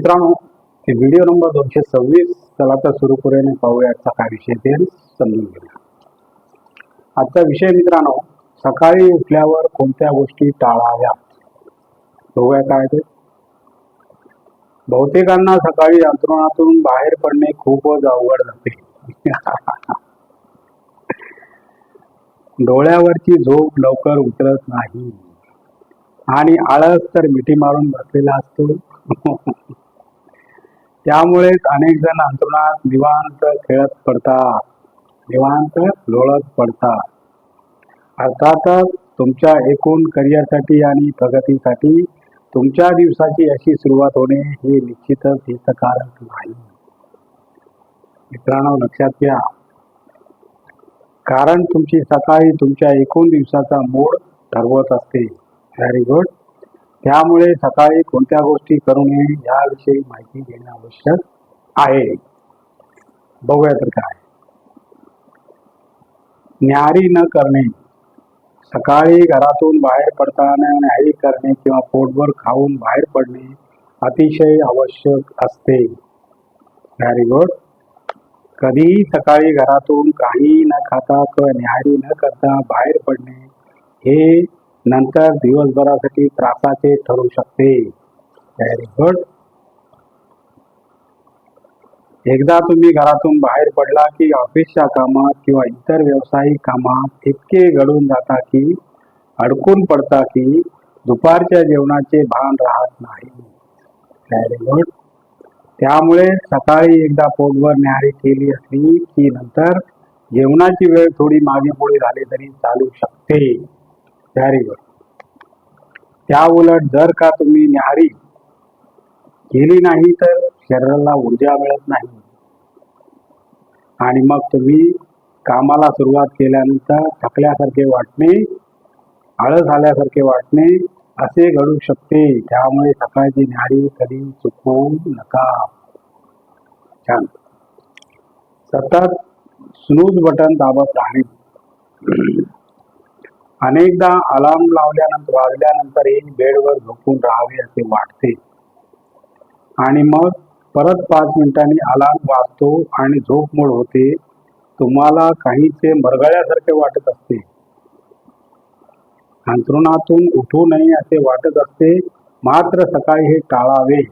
मित्रांनो हे video number दोनशे सव्वीस. चला तर सुरू पाहूया आजचा काय विषय ते समजून घेऊया. आजचा विषय मित्रांनो सकाळी उठल्यावर कोणत्या गोष्टी टाळाव्या बघूया काय ते. बहुतेकांना सकाळी अंतरुणातून बाहेर पडणे खूपच अवघड जाते. डोळ्यावरची झोप लवकर उतरत नाही. आणि आळस तर मिठी मारून बसलेला असतो. त्यामुळेच अनेक जण अंतरुणात निवांत खेळत पडतात. निवांत लोळत पडतात. अर्थातच तुमच्या एकूण करिअरसाठी आणि प्रगतीसाठी तुमच्या दिवसाची अशी सुरुवात होणे हे निश्चितच हितकारक नाही. मित्रांनो लक्षात घ्या. कारण तुमची सकाळी तुमच्या एकूण दिवसाचा मूड ठरवत असते. व्हेरी गुड त्यामुळे सकाळी कोणत्या गोष्टी करू नये याविषयी माहिती घेणे आवश्यक आहे. बघूया तर काय. न्याहारी न करणे. सकाळी घरातून बाहेर पडताना न्याहारी करणे किंवा पोटभर खाऊन बाहेर पडणे अतिशय आवश्यक असते. व्हेरी गुड कधीही सकाळी घरातून काही न खाता किंवा न्याहारी न करता बाहेर पडणे हे नंतर दिवसभरासाठी त्रासाचे ठरू शकते. व्हेरी गुड एकदा तुम्ही घरातून बाहेर पडला की ऑफिसच्या कामात किंवा इतर व्यावसायिक कामात इतके घडून जाता की अडकून पडता की दुपारच्या जेवणाचे भान राहत नाही. व्हेरी गुड त्यामुळे सकाळी एकदा पोटभर न्याहारी केली असली की नंतर जेवणाची वेळ थोडी मागे पुढे झाली तरी चालू शकते. व्हेरी गुड त्या उलट जर का तुम्ही न्याहारी केली नाही तर शरीराला ऊर्जा मिळत नाही. आणि मग तुम्ही कामाला सुरुवात केल्यानंतर थकल्यासारखे वाटणे आळस आल्यासारखे वाटणे असे घडू शकते. त्यामुळे सकाळची न्याहारी कधी चुकवू नका. छान. सतत स्नूज बटन दाबत राहणे. अनेकदा अलार्म लावल्यानंतर वाजल्यानंतरही बेडवर झोपून राहावे असे वाटते. आणि मग परत पाच मिनिटांनी अलार्म वाजतो आणि झोप मोड होते. तुम्हाला काहीसे मरगळ्यासारखे वाटत असते. अंथरुणातून उठू नये असे वाटत असते. मात्र सकाळी हे टाळावे.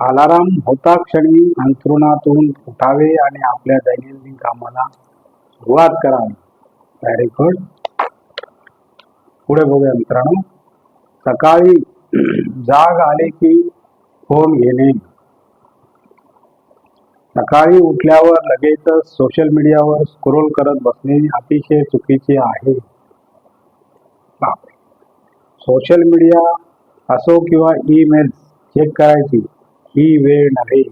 अलाराम होता क्षणी अंथरुणातून उठावे आणि आपल्या दैनंदिन कामाला सुरुवात करावी. पुढे बघूया मित्रांनो. सकाळी जाग आले की फोन घेणे. सकाळी उठल्यावर लगेचच सोशल मीडियावर स्क्रोल करत बसणे अतिशय चुकीचे आहे. सोशल मीडिया असो किंवा ईमेल चेक करायची ही वेळ नव्हे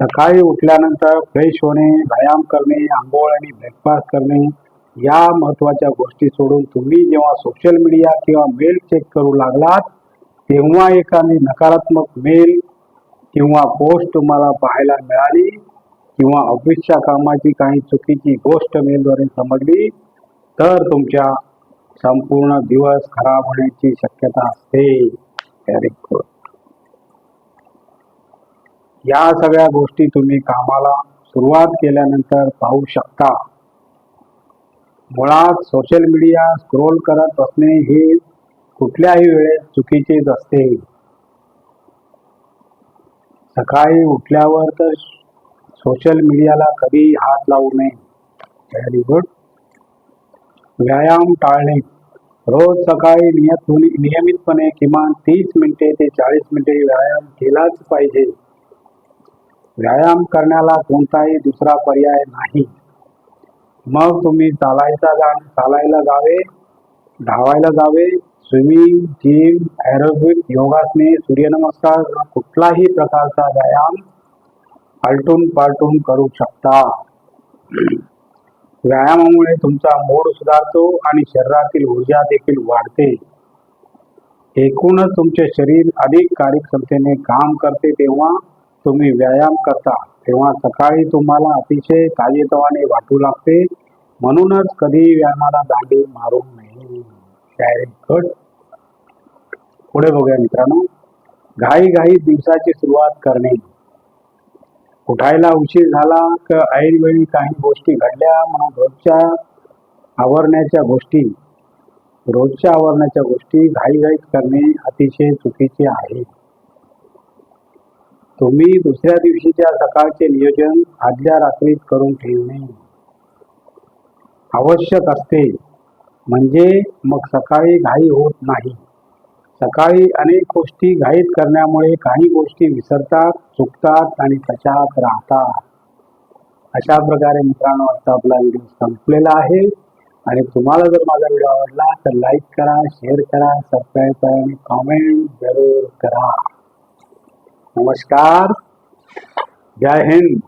सकाळी उठल्यानंतर फ्रेश होणे व्यायाम करणे आंघोळ आणि ब्रेकफास्ट करणे या महत्त्वाच्या गोष्टी सोडून तुम्ही जेव्हा सोशल मीडिया किंवा मेल चेक करू लागलात तेव्हा एखादी नकारात्मक मेल किंवा पोस्ट तुम्हाला पाहायला मिळाली किंवा ऑफिसच्या कामाची काही चुकीची गोष्ट मेलद्वारे समजली तर तुमच्या संपूर्ण दिवस खराब होण्याची शक्यता असते. व्हेरी गुड या सगळ्या गोष्टी तुम्ही कामाला सुरुवात केल्यानंतर पाहू शकता. मुळात सोशल मीडिया स्क्रोल करत बसणे हे कुठल्याही वेळेस चुकीचेच असते. सकाळी उठल्यावर तर सोशल मीडियाला कधी हात लावू नये. व्हेरी गुड व्यायाम टाळणे. रोज सकाळी नियत नियमितपणे किमान तीस मिनिटे ते चाळीस मिनिटे व्यायाम केलाच पाहिजे. व्यायाम करण्याला कोणताही दुसरा पर्याय नाही. मग तुम्ही चालायचा जा चालायला जावे धावायला जावे. स्विमिंग जिम ॲरोबिक योगासने सूर्यनमस्कार कुठलाही प्रकारचा व्यायाम आलटून पालटून करू शकता. व्यायामामुळे तुमचा मूड सुधारतो आणि शरीरातील ऊर्जा देखील वाढते. एकूणच तुमचे शरीर अधिक कार्यक्षमतेने काम करते तेव्हा तुम्ही व्यायाम करता. तेव्हा सकाळी तुम्हाला अतिशय ताजेतवाने वाटू लागते. म्हणूनच कधी व्यायामाला दांडी मारू नये व्हेरी पुढे बघूया मित्रांनो. घाई घाई दिवसाची सुरुवात करणे. उठायला उशीर झाला तर ऐनवेळी काही गोष्टी घडल्या म्हणून रोजच्या आवरण्याच्या गोष्टी. रोजच्या आवरण्याच्या गोष्टी घाईघाईत करणे अतिशय चुकीचे आहे. तुम्ही दुसऱ्या दिवशीच्या सकाळचे नियोजन आदल्या रात्रीत करून ठेवणे आवश्यक असते. म्हणजे मग सकाळी घाई होत नाही. सकाळी अनेक गोष्टी घाईत करण्यामुळे काही गोष्टी विसरतात चुकतात आणि तशाच राहतात. अशा प्रकारे मित्रांनो आता आपला व्हिडिओ संपलेला आहे. आणि तुम्हाला जर माझा व्हिडिओ आवडला तर लाईक करा शेअर करा सबस्क्राईब करा आणि कॉमेंट जरूर करा. नमस्कार. जय हिंद.